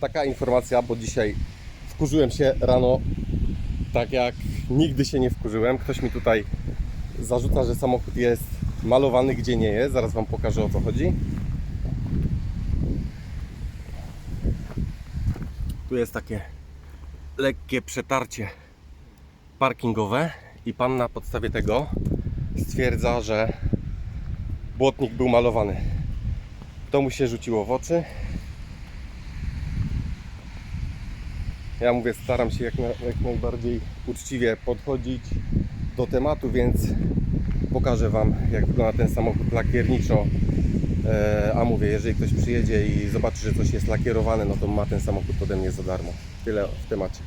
taka informacja, bo dzisiaj wkurzyłem się rano tak jak nigdy się nie wkurzyłem. Ktoś mi tutaj zarzuca, że samochód jest malowany gdzie nie jest. Zaraz Wam pokażę o co chodzi. Tu jest takie lekkie przetarcie parkingowe i pan na podstawie tego stwierdza, że błotnik był malowany. To mu się rzuciło w oczy. Ja mówię, staram się jak, na, jak najbardziej uczciwie podchodzić do tematu, więc pokażę Wam, jak wygląda ten samochód lakierniczo. E, a mówię, jeżeli ktoś przyjedzie i zobaczy, że coś jest lakierowane, no to ma ten samochód ode mnie za darmo. Tyle w temacie.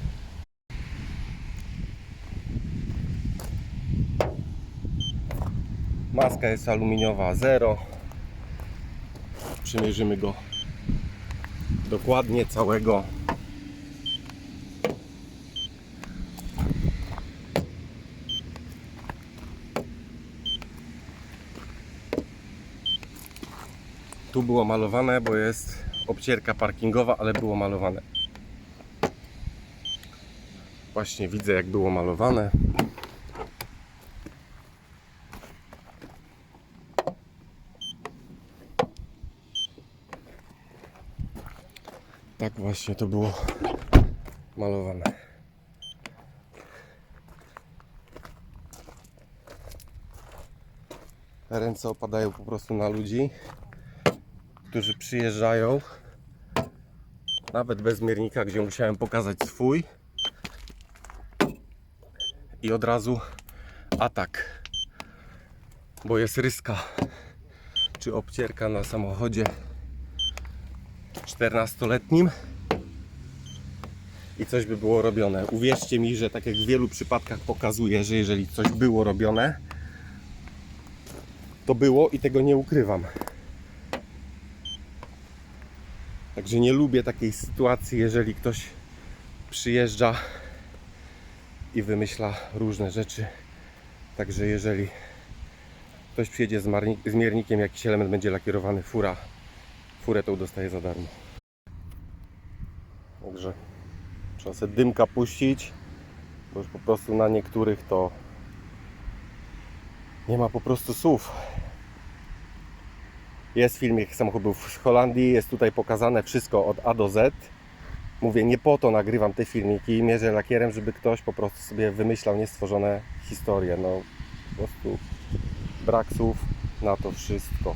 Maska jest aluminiowa 0. Przymierzymy go dokładnie całego. Tu było malowane, bo jest obcierka parkingowa, ale było malowane. Właśnie widzę jak było malowane. Tak właśnie to było malowane. Ręce opadają po prostu na ludzi, którzy przyjeżdżają. Nawet bez miernika, gdzie musiałem pokazać swój. I od razu atak, bo jest ryska. Czy obcierka na samochodzie 14-letnim i coś by było robione. Uwierzcie mi, że tak jak w wielu przypadkach pokazuje, że jeżeli coś było robione, to było i tego nie ukrywam. Także nie lubię takiej sytuacji, jeżeli ktoś przyjeżdża i wymyśla różne rzeczy. Także jeżeli ktoś przyjedzie z, z miernikiem, jakiś element będzie lakierowany, fura, furę tą dostaje za darmo. Także trzeba sobie dymka puścić, bo już po prostu na niektórych to nie ma po prostu słów. Jest filmik samochodów z Holandii, jest tutaj pokazane wszystko od A do Z. Mówię, nie po to nagrywam te filmiki i mierzę lakierem, żeby ktoś po prostu sobie wymyślał niestworzone historie. No po prostu brak słów na to wszystko.